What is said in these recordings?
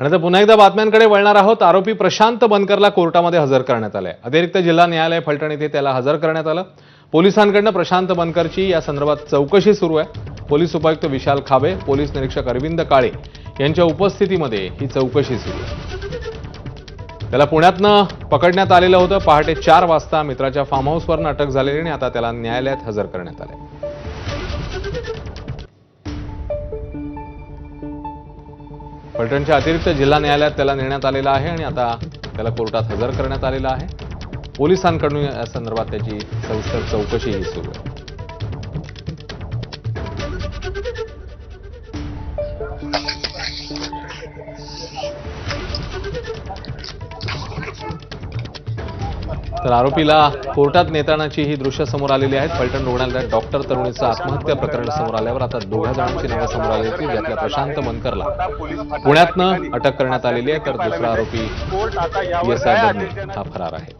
आणि आता पुन्हा एकदा बातम्यांकडे वळणार आहोत. आरोपी प्रशांत बनकरला कोर्टामध्ये हजर करण्यात आलंय. अतिरिक्त जिल्हा न्यायालय फलटण येथे त्याला हजर करण्यात आलं. पोलिसांकडनं प्रशांत बनकरची या संदर्भात चौकशी सुरू आहे. पोलीस उपायुक्त विशाल खाबे पोलीस निरीक्षक अरविंद काळे यांच्या उपस्थितीमध्ये ही चौकशी सुरू आहे. त्याला पुण्यातनं पकडण्यात आलेलं होतं. पहाटे चार वाजता मित्राच्या फार्म हाऊसवरनं अटक झालेली आणि आता त्याला न्यायालयात हजर करण्यात आलंय. फलटणच्या अतिरिक्त जिल्हा न्यायालयात त्याला नेण्यात आलेला आहे आणि आता त्याला कोर्टात हजर करण्यात आलेला आहे. पोलिसांकडून या संदर्भात त्याची सविस्तर चौकशीही सुरू आहे. तर आरोपीला कोर्टात नेतानाची ही दृश्य समोर आलेली आहेत फलटण रुग्णालयात डॉक्टर तरुणीचं आत्महत्या प्रकरण समोर आल्यावर आता दोघा जणांची नावं समोर आली होती ज्यातल्या प्रशांत मनकरला पुण्यातनं अटक करण्यात आलेली आहे तर दुसरा आरोपी हा फरार आहे.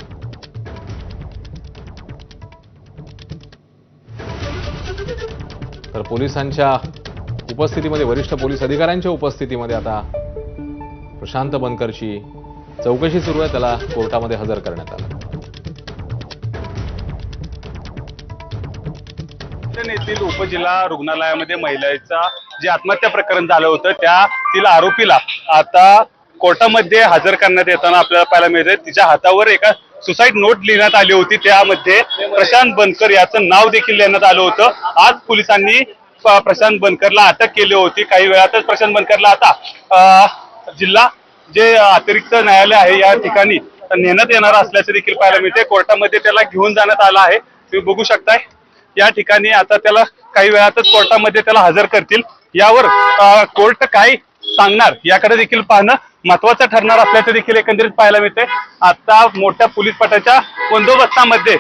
तर पोलिसांच्या उपस्थितीमध्ये वरिष्ठ पोलीस अधिकाऱ्यांच्या उपस्थितीमध्ये आता प्रशांत बनकरची चौकशी सुरू आहे त्याला कोर्टामध्ये हजर करण्यात आलं. फलटण येथील उपजिल्हा रुग्णालयामध्ये महिलेचा जे आत्महत्या प्रकरण झालं होतं त्या तिला आरोपीला आता कोर्टामध्ये हजर करण्यात येताना आपल्याला पाहायला मिळते तिच्या हातावर एका सुसाईड नोट लिहिण्यात आली होती. त्यामध्ये प्रशांत बनकर याचं नाव देखील लिहिण्यात आलं होतं. आज पोलिसांनी प्रशांत बनकरला अटक केली होती. काही वेळातच प्रशांत बनकरला आता जिल्हा जे अतिरिक्त न्यायालय आहे या ठिकाणी नेण्यात येणार असल्याचे देखील पाहायला मिळते कोर्टामध्ये त्याला घेऊन जाण्यात आलं आहे. तुम्ही बघू शकताय. या ठिकाणी आता त्याला काही वेळातच कोर्टामध्ये त्याला हजर करतील. यावर कोर्ट काय सांगणार? याकडे देखील पाहणं महत्वाचं ठरणार असल्याचं देखील एकंदरीत पाहायला मिळते आता मोठ्या पोलीस पटाच्या बंदोबस्तामध्ये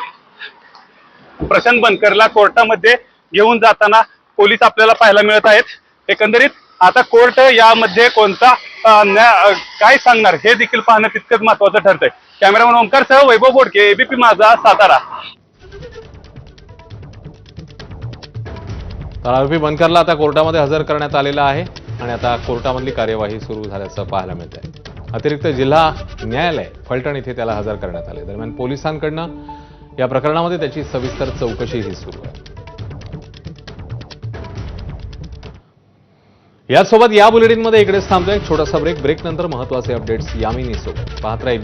प्रशांत बनकरला कोर्टामध्ये घेऊन जाताना पोलीस आपल्याला पाहायला मिळत आहेत. एकंदरीत आता कोर्ट यामध्ये कोणता काय सांगणार? हे देखील पाहणं तितकंच महत्वाचं ठरतंय. कॅमेरामन ओंकार सह वैभव बोडके एबीपी माझा सातारा. तर आरोपी बनकरला आता कोर्टामध्ये हजर करण्यात आलेला आहे आणि आता कोर्टामधली कार्यवाही सुरू झाल्याचं पाहायला मिळत आहे अतिरिक्त जिल्हा न्यायालय फलटण इथे त्याला हजर करण्यात आले. दरम्यान पोलिसांकडनं या प्रकरणामध्ये त्याची सविस्तर चौकशीही सुरू आहे. याचसोबत या बुलेटिनमध्ये इकडेच थांबतोय. एक छोटासा ब्रेक. ब्रेक नंतर महत्त्वाचे अपडेट्स यामिनी सोबत पाहत राहील